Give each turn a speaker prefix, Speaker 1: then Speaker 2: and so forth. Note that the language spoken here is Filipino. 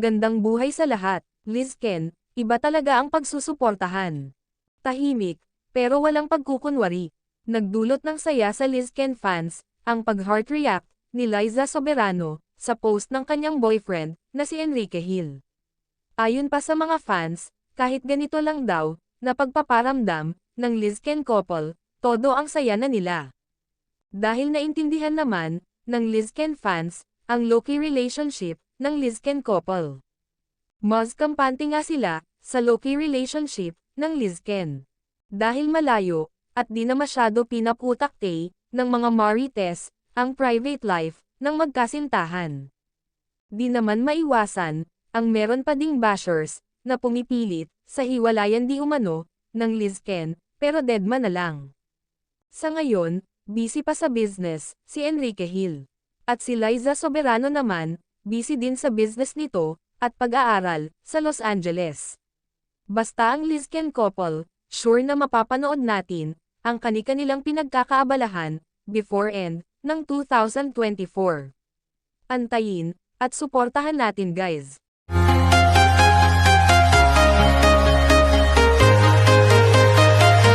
Speaker 1: Magandang buhay sa lahat, Liz Ken, iba talaga ang pagsusuportahan. Tahimik, pero walang pagkukunwari. Nagdulot ng saya sa Liz Ken fans, ang pag-heart react ni Liza Soberano sa post ng kanyang boyfriend na si Enrique Hill. Ayon pa sa mga fans, kahit ganito lang daw, na pagpaparamdam ng Liz Ken couple, todo ang saya na nila. Dahil naintindihan naman ng Liz Ken fans ang low-key relationship ng Liz Ken couple. Mas kampante nga sila sa low-key relationship ng Liz Ken. Dahil malayo, at di na masyado pinaputakte ng mga marites ang private life ng magkasintahan. Di naman maiwasan, ang meron pa ding bashers na pumipilit sa hiwalayan di umano ng Liz Ken, pero deadma na lang. Sa ngayon, busy pa sa business si Enrique Hill. At si Liza Soberano naman, busy din sa business nito at pag-aaral sa Los Angeles. Basta ang Liz Ken couple, sure na mapapanood natin ang kani-kanilang pinagkakaabalahan before end ng 2024. Antayin at suportahan natin guys.